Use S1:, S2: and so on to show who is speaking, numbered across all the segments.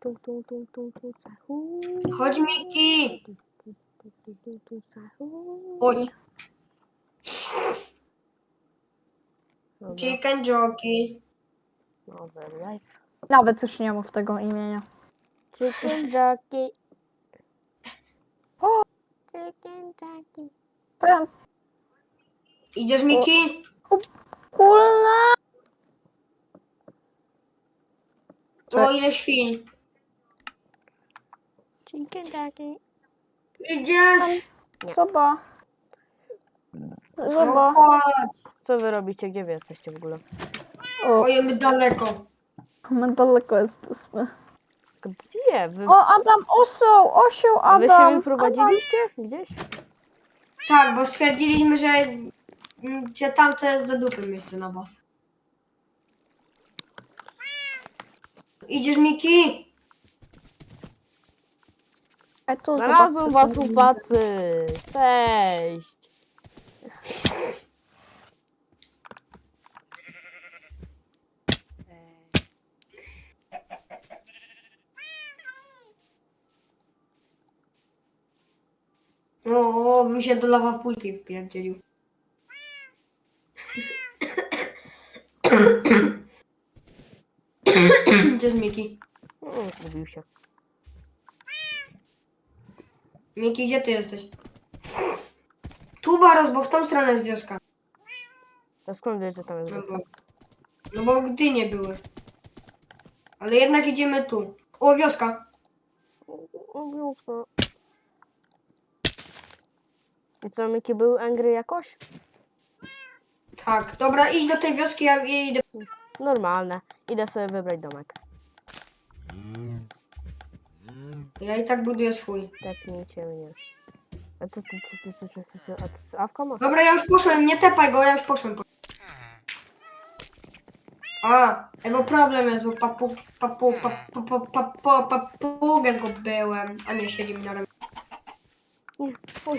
S1: Tum, tum, tum, tum, tum, sahu.
S2: Chodź Miki! Chodź.
S1: Dobra,
S2: Chicken jockey.
S1: nowy life.
S3: Nawet już nie mów tego imienia.
S1: Chicken jockey.
S3: O!
S1: Chicken jockey.
S3: To ja...
S2: Idziesz Miki?
S3: Kulna!
S2: O ile świn.
S1: Chicken jockey.
S2: Idziesz?
S3: Zoba.
S2: No
S3: Zoba.
S2: chodź.
S1: Co wy robicie? Gdzie wy jesteście w ogóle?
S3: O,
S2: Oj, my daleko.
S3: my daleko jesteśmy.
S1: Gdzie? Wy,
S3: O, Adam, osioł, osioł,
S1: a wy się
S3: Adam.
S1: wyprowadziliście? Gdzieś?
S2: Tak, bo stwierdziliśmy, że, mm, że tam to jest do dupy miejsce na was. Idziesz Miki?
S3: Ej, tu
S1: Znalazłem was,
S3: zobaczcie,
S1: chłopacy! Cześć!
S2: O, o bym się do lawa w pulki wpierdzielił. Gdzie jest Miki?
S1: Zgubił się.
S2: Miki, gdzie ty jesteś? Tu Baros, bo w tą stronę jest wioska.
S1: To skąd wiesz, że tam jest
S2: No
S1: wioska?
S2: bo, no bo gdy nie były. Ale jednak idziemy tu. O, wioska.
S1: O, wioska. I co, Miki był angry jakoś?
S2: Tak, dobra, idź do tej wioski, ja ja idę.
S1: Normalne. Idę sobie wybrać domek.
S2: Ja i tak buduję swój.
S1: Tepnijcie mnie. A co ty, co, co, co, co, co, a ty?
S2: Dobra, ja już poszłem, nie tepaj go, ja już poszłem. A, e, bo problem jest, bo papu, papu, papu, papu, papu, papugę zgubiłem, a nie siedzi mi na ręku.
S1: Nie, chodź.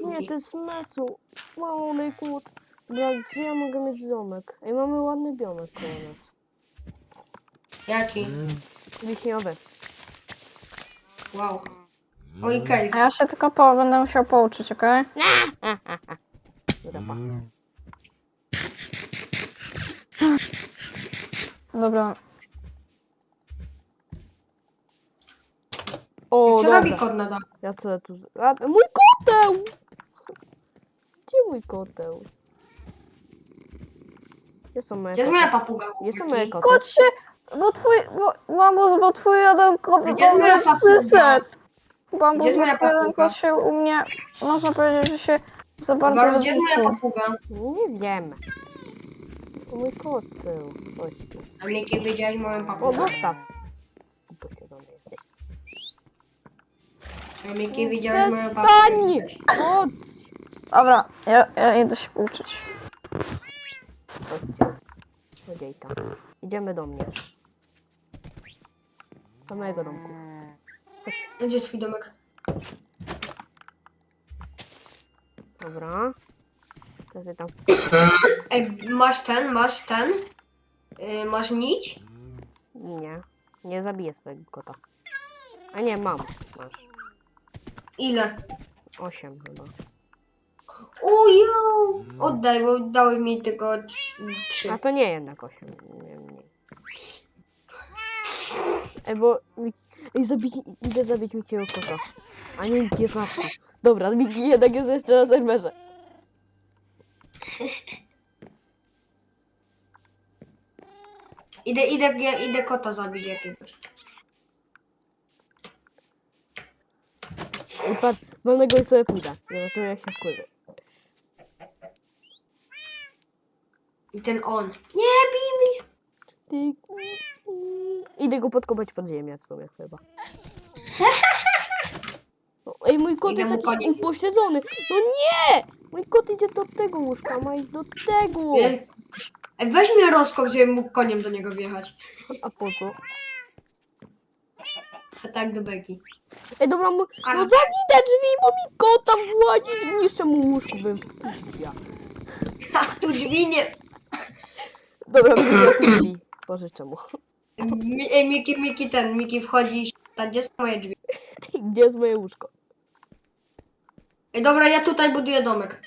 S1: Nie, to jest mesu. Mały kłód. Dobra, gdzie ja mogę mieć domek? Ej, mamy ładny biomek koło nas.
S2: Jaki?
S1: Wiśniowy.
S2: Wow. Oj.
S3: A ja się tylko po, będę musiał pouczyć, okej?
S1: Dobra.
S3: Dobra.
S1: O,
S2: Co
S1: dobra.
S2: robi kot na?
S1: Ja co ja tu... z- A, mój koteł! Gdzie mój koteł? Gdzie są moje
S2: Gdzie jest
S1: koty?
S2: moja papuga?
S1: Gdzie są moje koty?
S3: Kot się, bo twój, bo, bambus, bo twój jeden kot
S2: Gdzie jest moja papuga?
S3: wyszedł. Bambus,
S2: Gdzie jest
S3: bo
S2: moja
S3: twój jeden
S2: papuga?
S3: kot się u mnie, można powiedzieć, że się za bardzo
S2: Baros, gdzie jest moja papuga?
S1: Nie wiem. To mój koteł. Chodź tu.
S2: A Miki, widziałeś moją
S1: O,
S2: papugę?
S1: zostaw. Upośledzony jesteś.
S2: A widziałeś moją
S1: Przestań!
S2: papugę?
S1: Chodź!
S3: Dobra, ja, ja idę się pouczyć.
S1: Chodźcie. Chodziej tam. Idziemy do mnie. Do mojego domku. Chodź.
S2: Gdzie jest twój domek?
S1: Dobra. Teraz tam.
S2: Ej, masz ten, masz ten? Yy, masz nić?
S1: Nie. Nie zabiję swojego kota. A nie, mam. Masz.
S2: Ile?
S1: Osiem chyba.
S2: Ujo! Oddaj, bo dałeś mi tylko trz- trzy.
S1: A to nie jednak osiem. Nie, nie. Ej, bo... Ej, zabij, idę zabić Mikiego kota. A nie żabki. Dobra, Miki jednak jest jeszcze na serwerze.
S2: Idę, idę, ja idę kota zabić jakiegoś.
S1: Ej, patrz, wolnego i sobie pójdę. Zobaczymy jak się wkurzy.
S2: I ten on. Nie bij mnie!
S1: Ty... Idę go podkopać pod ziemię w sumie chyba. No, ej, mój kot
S2: Idę
S1: jest
S2: mu
S1: jakiś
S2: koniem.
S1: upośledzony. No nie! Mój kot idzie do tego łóżka, ma iść do tego.
S2: Ej, Ej, weź mnie rozkop, żebym mógł koniem do niego wjechać.
S1: A po co?
S2: A tak do beki.
S1: Ej, dobra, mu...
S2: Ale-
S1: no zamknij te drzwi, bo mi kot tam włazi, niszczę mu łóżko, bym wpuściła.
S2: A tu drzwi nie...
S1: Dobra, drzwi. Pożyczę mu.
S2: Mi, ej, Miki, Miki ten, Miki wchodzi i gdzie są moje drzwi?
S1: Gdzie jest moje łóżko?
S2: Ej, dobra, ja tutaj buduję domek.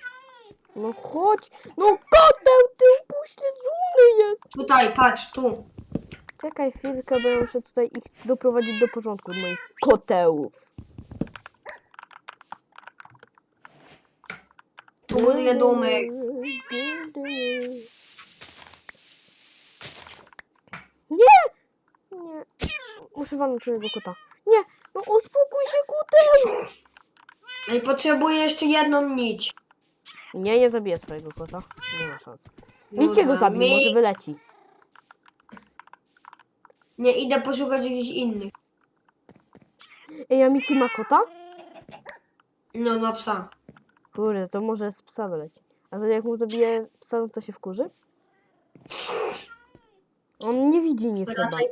S1: No chodź. No koteł, ty upośledzony jest.
S2: Tutaj, patrz, tu.
S1: Czekaj chwilkę, bo ja muszę tutaj ich doprowadzić do porządku, moich kotełów.
S2: Tu buduję domek.
S1: Nie! Nie. Muszę walnąć mojego kota. Nie! No uspokój się, koteł!
S2: Ej, potrzebuję jeszcze jedną nić.
S1: Nie, nie zabiję swojego kota. Nie ma szans. Widzicie go zabił,
S2: mi-
S1: może wyleci.
S2: Nie, idę poszukać jakichś innych.
S1: Ej, a Miki ma kota?
S2: No, ma psa.
S1: Kurde, to może z psa wyleci. A to jak mu zabije psa, no to się wkurzy? On nie widzi nic chyba.
S2: Raczej,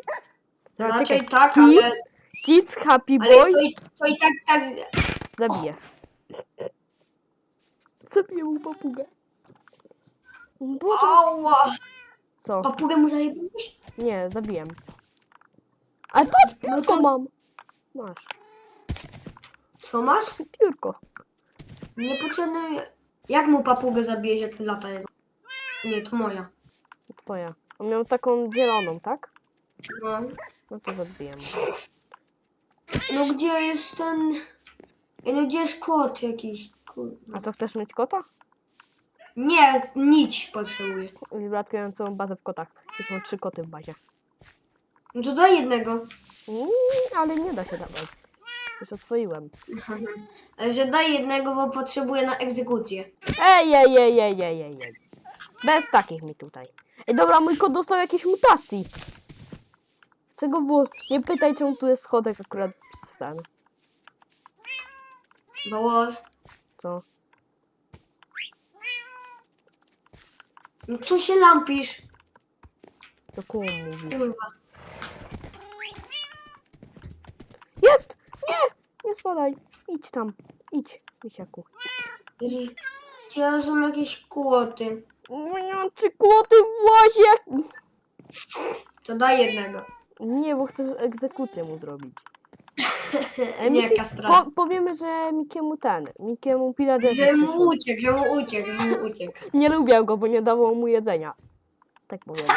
S1: Dobra,
S2: raczej
S1: czekaj.
S2: tak, ale,
S1: Kids, kids, happy
S2: ale
S1: boy,
S2: to, i, to i tak, tak.
S1: zabije. Zabiję mu papugę. Boże.
S2: Ała!
S1: Co?
S2: Papugę mu zajebiłeś?
S1: Nie, zabiłem. Ale patrz,
S2: No
S1: piórko
S2: to-
S1: mam. Masz,
S2: Co masz?
S1: piórko.
S2: Niepotrzebne. mi- Jak mu papugę zabijesz, jak lata jego? Nie, to moja.
S1: Twoja. On miał taką zieloną, tak?
S2: No.
S1: No to zabiję mu.
S2: No gdzie jest ten... Ej, No gdzie jest kot jakiś? Kur...
S1: A co, chcesz mieć kota?
S2: Nie, nić potrzebuję.
S1: Bratkę mam całą bazę w kotach. Już mam trzy koty w bazie.
S2: No to daj jednego.
S1: Mm, ale nie da się dawać. Już oswoiłem.
S2: Ale że daj jednego, bo potrzebuję na egzekucję.
S1: Ej, ej, ej, ej, ej, ej, ej. Bez takich mi tutaj. Ej, dobra, mój kot dostał jakieś mutacji. Chcę go było... Nie pytaj, czemu tu jest schodek akurat z ten.
S2: Bołos.
S1: Co?
S2: No co się lampisz?
S1: To komu mówisz?
S2: Kurwa.
S1: Jest! Nie! Nie spadaj. Idź tam. Idź, misiaku.
S2: Jezus. Gdzie są jakieś kłoty?
S1: Czy kłoty w łazie?
S2: To daj jednego.
S1: Nie, bo chcę egzekucję mu zrobić. Ej,
S2: Nie,
S1: Miki,
S2: kastracja.
S1: po, powiemy, że Mikiemu ten, Mikiemu Piladelfi
S2: Że mu
S1: przyszło.
S2: uciekł, że mu uciekł, że mu uciekł.
S1: Nie lubię go, bo nie dawał mu jedzenia. Tak powiem.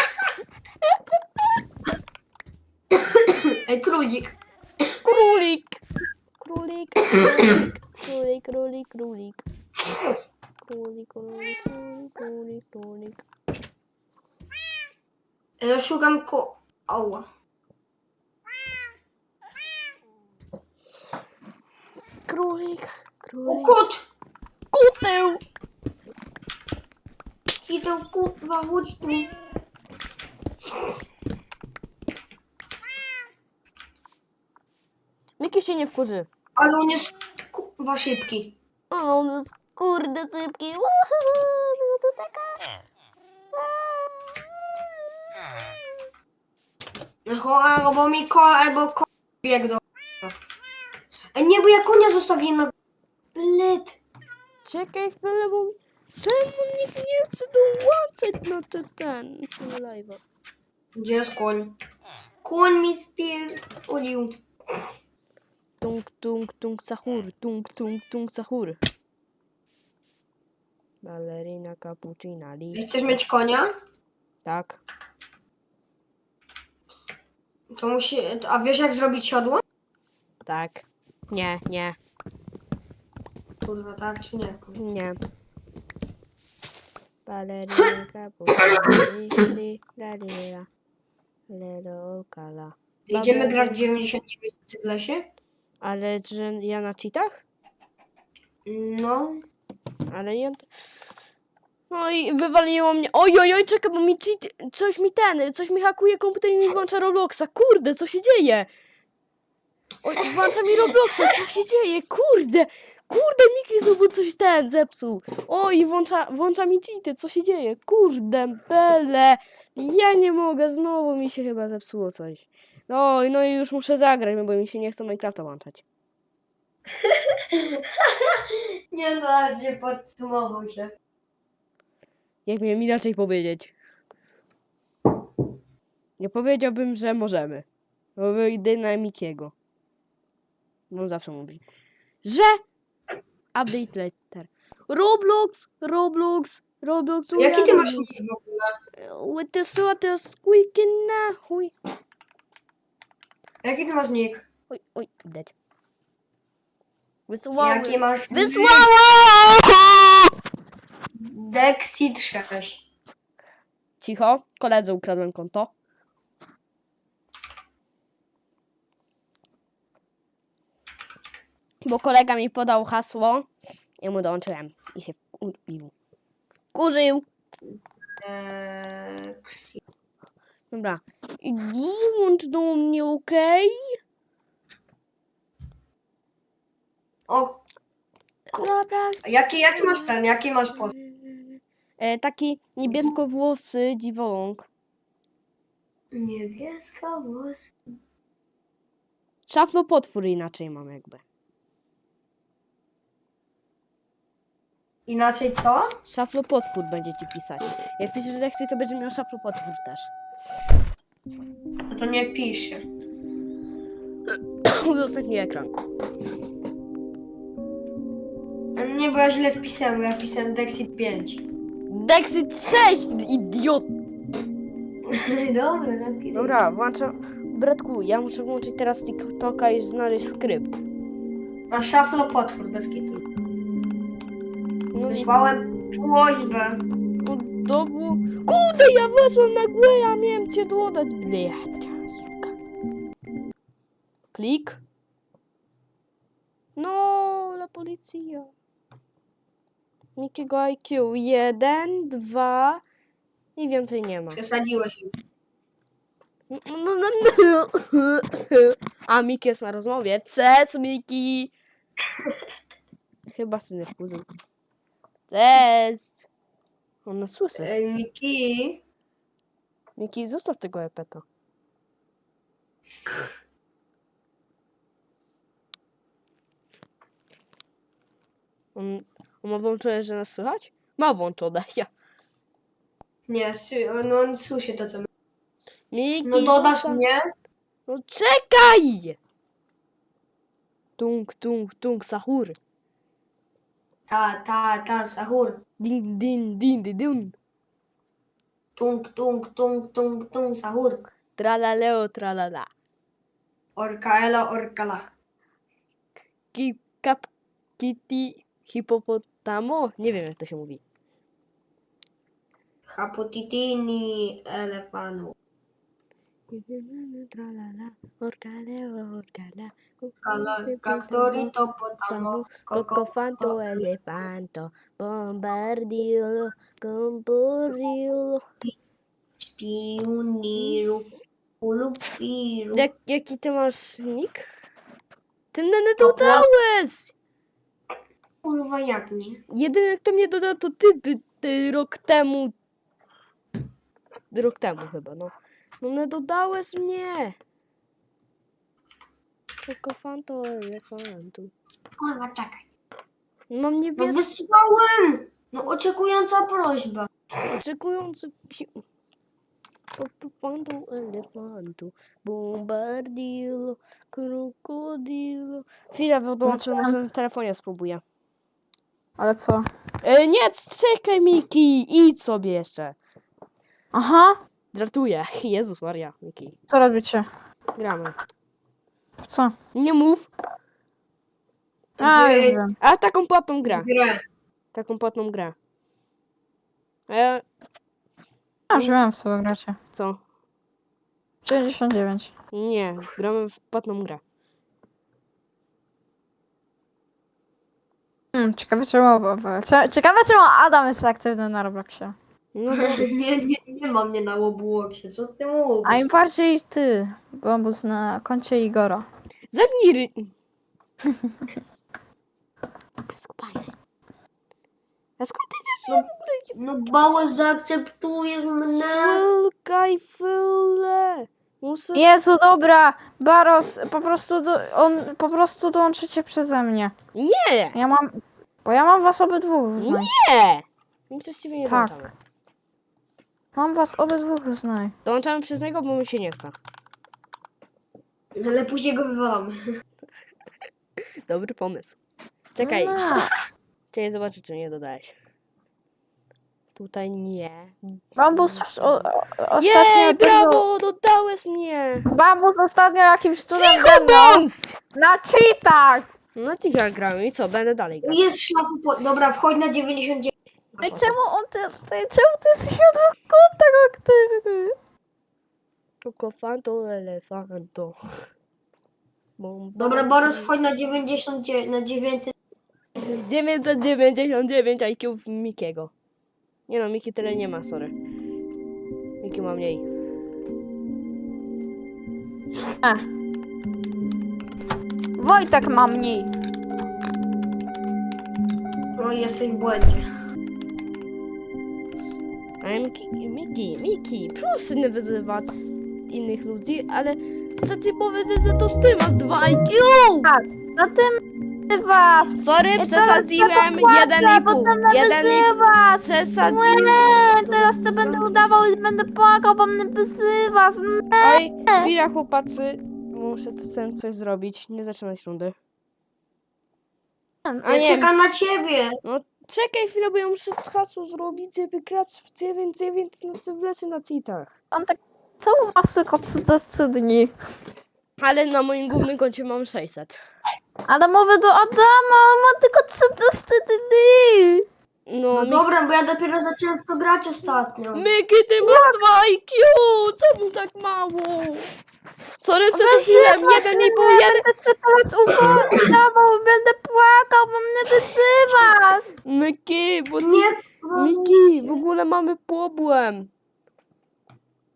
S2: Ej, królik.
S1: Królik! Królik, królik, królik, królik, królik. Królik, królik, królik, królik, królik.
S2: Ja szukam ko... Ała.
S1: Królik,
S2: O,
S1: królik.
S2: kot!
S1: Kuteł!
S2: Idę, kurwa, chodź tu.
S1: Miki się nie wkurzy.
S2: Ale on jest, kurwa, szybki.
S1: A on jest kurde sypki. Uhuhu, to czeka.
S2: Albo mi ko, albo ko... bieg do... Ej, nie, bo ja konia zostawiłem na... Blet.
S1: Czekaj chwilę, bo... Czemu nikt nie chce dołączyć na ten, ten, ten live'a?
S2: Gdzie jest koń? Koń mi spierdolił.
S1: Tung, tung, tung, sahur, tung, tung, tung, sahur. Ballerina cappuccina, li.
S2: Chcesz mieć konia?
S1: Tak.
S2: To musi... A wiesz jak zrobić siodło?
S1: Tak. Nie, nie,
S2: Kurwa, tak czy nie?
S1: nie. Ballerina cappuccina, li, li, la, li, la. Lero, kala.
S2: Idziemy grać 99 w lesie?
S1: Ale że ja na cheatach?
S2: No.
S1: Ale ja... No i wywaliło mnie. Oj, oj, oj, czekaj, bo mi cheat... Coś mi ten, coś mi hakuje komputer i mi włącza Robloxa. Kurde, co się dzieje? Oj, włącza mi Robloxa, co się dzieje? Kurde, kurde, Miki znowu coś ten zepsuł. Oj, włącza, włącza mi cheaty, co się dzieje? Kurde, bele. Ja nie mogę, znowu mi się chyba zepsuło coś. No, i- no i już muszę zagrać, bo mi się nie chce Minecrafta włączać.
S2: Nie da się, podsumował się.
S1: Jak miałem inaczej powiedzieć? Nie powiedziałbym, że możemy. Bo na Mikiego. No zawsze mówi. Że update later. Roblox, Roblox, Roblox.
S2: Jaki ty masz nick w ogóle?
S1: Wytysyła te squeaky na chuj.
S2: Jaki ty masz nick?
S1: Oj, oj, dead. Wysłałem.
S2: Jaki masz?
S1: Wysłałem!
S2: Dexit 6.
S1: Cicho, koledze ukradłem konto. Bo kolega mi podał hasło, ja mu dołączyłem i się wkurzył. Wkurzył!
S2: Dexit.
S1: Dobra. I włącz do mnie, okej?
S2: O,
S1: Okay?
S2: a jaki, jaki masz ten? Jaki masz post?
S1: E, taki niebieskowłosy dziwoląg.
S2: Niebieska włos.
S1: Szaflo potwór inaczej mam jakby.
S2: Inaczej co?
S1: Szaflo potwór będzie ci pisać. Jak piszesz lekcję, to będzie miał szaflo potwór też.
S2: No to nie pisze.
S1: Udostępnij ekran.
S2: Nie, bo ja źle wpisałem, bo ja wpisałem Dexit 5.
S1: Dexit 6, idiot!
S2: Dobra, taki.
S1: Dobra, włączam. Bratku, ja muszę włączyć teraz TikToka i znaleźć skrypt.
S2: A szaflo potwór bez kitu.
S1: No
S2: Wysłałem prośbę.
S1: no, dobu. Kurde, ja weszłam na górę, ja miałem cię dodać. Blech, suka. Klik. No, la policja. Nikiego IQ. Jeden, dwa i więcej nie ma.
S2: Przesadziłeś już.
S1: No, no, no, no. A Miki jest na rozmowie. Cześć, Miki. Chyba syny wkuzył. Cześć. On nas słyszy.
S2: Ej, Miki.
S1: Miki, zostaw tego epeta. On, on ma włączone, że nas słychać? Ma włączone, ja.
S2: Nie, sy- no on słyszy to co my.
S1: Miki,
S2: No dodasz
S1: zostaw-
S2: mnie?
S1: No czekaj! Tung, tung, tung, sahur.
S2: Ta, ta, ta, sahur.
S1: Din, din, din, din, din.
S2: Tung, tung, tung, tung, tung, sahur.
S1: Tralaleo, tralala.
S2: Orkaela, orkala.
S1: Ki, kap, kitty, hipopotamo? Nie wiem, jak to się mówi.
S2: Hapotitini, elefanu. Kaktorito, potamo,
S1: Cocofanto, elefanto, bombardilo, comporilo.
S2: Spiuniru, ulupiru.
S1: Jak, jaki ty masz nick? Ty mnie
S2: To
S1: dodałeś!
S2: Kurwa, jak nie?
S1: Jedyny, kto mnie dodał, to ty, by, ty rok temu. Rok temu chyba, no. No nie dodałeś mnie. Cocofanto, elefantu.
S2: Kurwa, czekaj.
S1: Mam
S2: No
S1: niebieskie.
S2: wysłałem! No oczekująca prośba.
S1: Oczekujący piu. Cocofanto, elefantu. Bombardilo, krokodilo. Chwilę, wyłączę, może na telefonie spróbuję.
S3: Ale co?
S1: E, nie, czekaj Miki, idź sobie jeszcze.
S3: Aha,
S1: Żartuję. Jezus Maria, Miki.
S3: co robicie?
S1: Gramy.
S3: W co?
S1: Nie mów.
S3: A,
S2: Wy-
S3: już wiem.
S1: A taką płatną grę.
S2: Grę.
S1: Taką płatną grę. E,
S3: A, już wiem, w co wy gracie.
S1: co?
S3: 99.
S1: Nie, gramy w płatną grę.
S3: Hmm, ciekawe czemu, cie- ciekawe czemu Adam jest aktywny na Robloxie.
S1: No,
S2: Nie, nie, nie ma mnie na łobułoksie, co ty mówisz?
S3: A im bardziej ty, Bambus na koncie Igora.
S1: Zamknij ry... Skubany. A skąd ty wiesz, że ja w ogóle
S2: No bałeś, zaakceptujesz mnie?
S1: Fylkaj, fyle. Muszę...
S3: Jezu, dobra, Baros, po prostu, do, on, po prostu dołączycie przeze mnie.
S1: Nie!
S3: Ja mam, bo ja mam was obydwu.
S1: Nie! My przez ciebie nie
S3: Tak.
S1: włączamy.
S3: Mam was obydwóch znaj.
S1: Dołączamy przez niego, bo mi się nie chce.
S2: Ale później go wywalamy.
S1: Dobry pomysł. Czekaj,
S3: No.
S1: czekaj, zobaczę, czy nie dodałeś. Tutaj nie.
S3: Bambus o, o, ostatnio...
S1: Jej, brawo, dodałeś mnie!
S3: Bambus ostatnio jakimś cudem ze mną
S1: bądź!
S3: na cheatach!
S1: No cicho grałem i co, będę dalej grał.
S2: Jest szlafu po... Dobra, wchodź na 99.
S3: Ej, czemu on ty, ty, czemu ty jesteś na dwóch kątach aktywny?
S1: Tylko fanto, elefanto. Bom,
S2: Dobra, Boros, wchodź na 99, na 900.
S1: 999 IQ Mikiego. Nie no, Miki tyle nie ma, sorry. Miki ma mniej.
S3: Wojtek ma mniej.
S2: No jesteś w błędzie.
S1: Miki, Miki, proszę nie wyzywać innych ludzi, ale chcę ci powiedzieć, że to ty masz 2 IQ!
S3: No ty ty was!
S1: Sorry,
S3: Ja
S1: przesadziłem, 1,5.
S3: potem mnie
S1: 1,5.
S3: wyzywasz!
S1: Przesadziłem.
S3: Nie, teraz to będę udawał i będę płakał, bo mnie wyzywasz.
S1: Oj, chwila chłopacy. Muszę tu sen coś zrobić. Nie zaczynać rundy. A
S2: Ja
S1: nie,
S2: czekam na ciebie.
S1: no czekaj chwilę, bo ja muszę hasło zrobić, żeby grać w 9-9 no co wlecę na cheatach.
S3: Mam tak całą masę kocy dni.
S1: Ale na moim głównym koncie mam 600.
S3: Ale mówię do Adama, on ma tylko 30 dni.
S1: No,
S2: No dobra, bo ja dopiero zacząłem w to grać ostatnio.
S1: Miki ty masz 2 IQ! Co mu tak mało? Sorry, przesadziłem, 1,5,
S3: Wyzywasz mnie,
S1: 1.
S3: Będę teraz udawał, będę płakał, bo mnie wyzywasz.
S1: Miki, bo co?
S2: Nie,
S1: Miki, w ogóle mamy problem.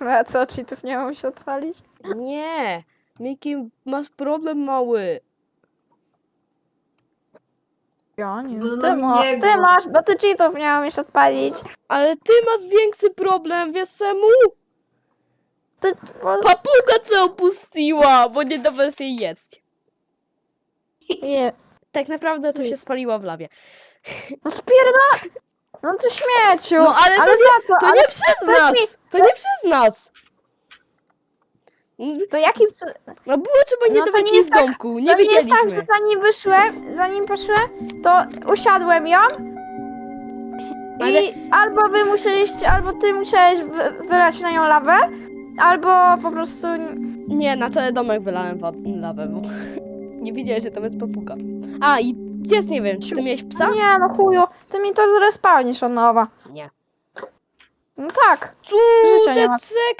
S3: No a co, cheatów nie mam się odpalić?
S1: Nie, Miki, masz problem mały.
S3: Ja nie
S2: Bo
S3: ty, ma, ty masz, bo ty cheatów nie umiesz odpalić.
S1: Ale ty masz większy problem, wiesz czemu?
S3: Ty, bo,
S1: Papuga cię opuściła, bo nie dawałeś jej jeść.
S3: nie,
S1: Tak naprawdę to się spaliła w lawie.
S3: No spierda... No ty śmieciu.
S1: No, ale to
S3: ale
S1: nie-
S3: za co?
S1: To
S3: ale
S1: nie przez
S3: powiedz mi,
S1: nas! To nie przez nas!
S3: to jakim... cu-
S1: No było trzeba nie
S3: No to
S1: dawać
S3: nie
S1: jej
S3: jest
S1: z
S3: tak-
S1: domku, nie
S3: to nie jest tak, że zanim wyszłem, zanim poszłem, to usiadłem ją
S1: Ale-
S3: i albo wy musieliście, albo ty musiałeś wy, wylać na nią lawę, albo po prostu...
S1: Nie, na cały domek wylałem lawę, bo nie wiedziałem, że tam jest papuga. A, i jest, nie wiem, czy ty miałeś psa?
S3: Nie no chuju, ty mi to zrespawnisz od nowa.
S1: Nie.
S3: No tak. Życia nie ma.
S1: Tecek